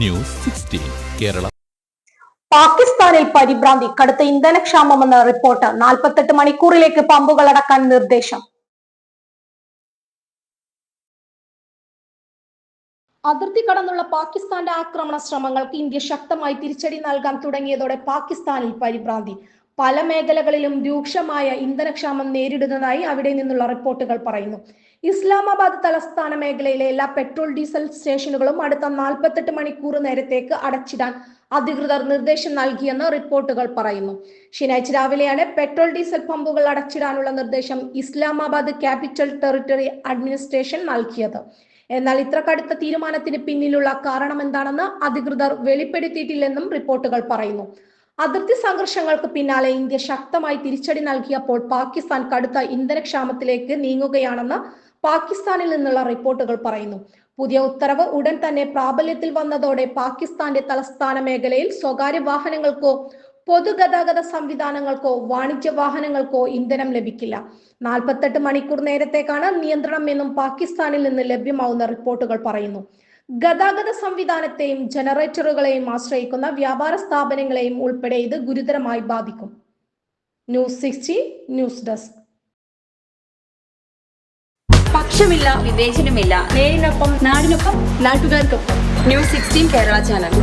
News sixteen Kerala. പാകിസ്ഥാനിൽ പരിഭ്രാന്തി കടുത്ത ഇന്ധനക്ഷാമമെന്ന റിപ്പോർട്ട് നാൽപ്പത്തെട്ട് മണിക്കൂറിലേക്ക് പമ്പുകൾ അടക്കാൻ നിർദ്ദേശം. അതിർത്തി കടന്നുള്ള പാകിസ്ഥാന്റെ ആക്രമണ ശ്രമങ്ങൾക്ക് ഇന്ത്യ ശക്തമായി തിരിച്ചടി നൽകാൻ തുടങ്ങിയതോടെ പാകിസ്ഥാനിൽ പരിഭ്രാന്തി. പല മേഖലകളിലും രൂക്ഷമായ ഇന്ധനക്ഷാമം നേരിടുന്നതായി അവിടെ നിന്നുള്ള റിപ്പോർട്ടുകൾ പറയുന്നു. ഇസ്ലാമാബാദ് തലസ്ഥാന മേഖലയിലെ എല്ലാ പെട്രോൾ ഡീസൽ സ്റ്റേഷനുകളും അടുത്ത നാൽപ്പത്തെട്ട് മണിക്കൂർ നേരത്തേക്ക് അടച്ചിടാൻ അധികൃതർ നിർദ്ദേശം നൽകിയെന്ന് റിപ്പോർട്ടുകൾ പറയുന്നു. ശനിയാഴ്ച രാവിലെയാണ് പെട്രോൾ ഡീസൽ പമ്പുകൾ അടച്ചിടാനുള്ള നിർദ്ദേശം ഇസ്ലാമാബാദ് ക്യാപിറ്റൽ ടെറിട്ടറി അഡ്മിനിസ്ട്രേഷൻ നൽകിയത്. എന്നാൽ ഇത്ര കടുത്ത തീരുമാനത്തിന് പിന്നിലുള്ള കാരണം എന്താണെന്ന് അധികൃതർ വെളിപ്പെടുത്തിയിട്ടില്ലെന്നും റിപ്പോർട്ടുകൾ പറയുന്നു. അതിർത്തി സംഘർഷങ്ങൾക്ക് പിന്നാലെ ഇന്ത്യ ശക്തമായി തിരിച്ചടി നൽകിയപ്പോൾ പാകിസ്ഥാൻ കടുത്ത ഇന്ധനക്ഷാമത്തിലേക്ക് നീങ്ങുകയാണെന്ന് പാകിസ്ഥാനിൽ നിന്നുള്ള റിപ്പോർട്ടുകൾ പറയുന്നു. പുതിയ ഉത്തരവ് ഉടൻ തന്നെ പ്രാബല്യത്തിൽ വന്നതോടെ പാകിസ്ഥാന്റെ തലസ്ഥാന മേഖലയിൽ സ്വകാര്യ വാഹനങ്ങൾക്കോ പൊതുഗതാഗത സംവിധാനങ്ങൾക്കോ വാണിജ്യ വാഹനങ്ങൾക്കോ ഇന്ധനം ലഭിക്കില്ല. നാൽപ്പത്തെട്ട് മണിക്കൂർ നേരത്തേക്കാണ് നിയന്ത്രണം എന്നും പാകിസ്ഥാനിൽ നിന്ന് ലഭ്യമാവുന്ന റിപ്പോർട്ടുകൾ പറയുന്നു. ഗതാഗത സംവിധാനത്തെയും ജനറേറ്ററുകളെയും ആശ്രയിക്കുന്ന വ്യാപാര സ്ഥാപനങ്ങളെയും ഉൾപ്പെടെ ഇത് ഗുരുതരമായി ബാധിക്കും. News sixty news desk. പക്ഷമില്ല വിവേചനമില്ല. നേരിനൊപ്പം നാടിനൊപ്പം നാട്ടുകാർക്കൊപ്പം. News sixteen Kerala channel.